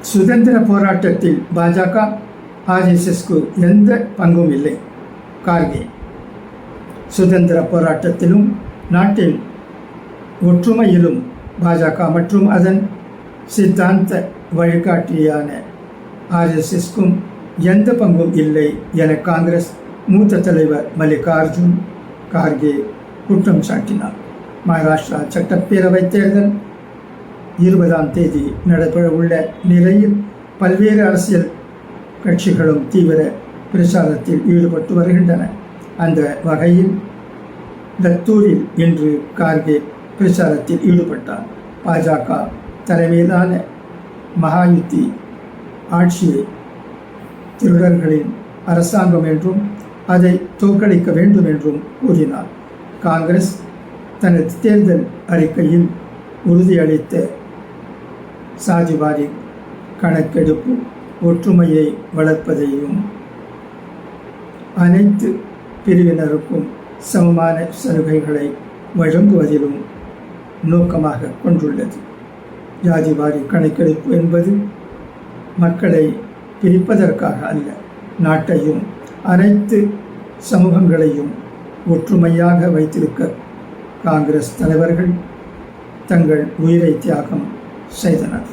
சுதந்திர போராட்டத்தில் பாஜக ஆர்எஸ்எஸ்க்கு எந்த பங்கும் இல்லை. கார்கே சுதந்திர போராட்டத்திலும் நாட்டில் ஒற்றுமையிலும் பாஜக மற்றும் அதன் சித்தாந்த வழிகாட்டியான ஆர்எஸ்எஸ்க்கும் எந்த பங்கும் இல்லை என காங்கிரஸ் மூத்த தலைவர் மல்லிகார்ஜுன் கார்கே குற்றம் சாட்டினார். மகாராஷ்டிரா சட்டப்பேரவைத் தேர்தல் இருபதாம் தேதி நடைபெறவுள்ள நிலையில் பல்வேறு அரசியல் கட்சிகளும் தீவிர பிரச்சாரத்தில் ஈடுபட்டு வருகின்றன. அந்த வகையில் தத்தூரில் இன்று கார்கே பிரச்சாரத்தில் ஈடுபட்டார். பாஜக தலைமையிலான மகாயுத்தி ஆட்சியை திருடர்களின் அரசாங்கம் என்றும் அதை தோற்கடிக்க வேண்டும் என்றும் கூறினார். காங்கிரஸ் தனது தேர்தல் அறிக்கையில் உறுதியளித்த சாதிவாரி கணக்கெடுப்பு ஒற்றுமையை வளர்ப்பதையும் அனைத்து பிரிவினருக்கும் சமமான சலுகைகளை வழங்குவதிலும் நோக்கமாக கொண்டுள்ளது. ஜாதிவாரி கணக்கெடுப்பு என்பது மக்களை பிரிப்பதற்காக அல்ல நாட்டையும் அனைத்து சமூகங்களையும் ஒற்றுமையாக வைத்திருக்க காங்கிரஸ் தலைவர்கள் தங்கள் உயிரை தியாகம் సైతనాథ్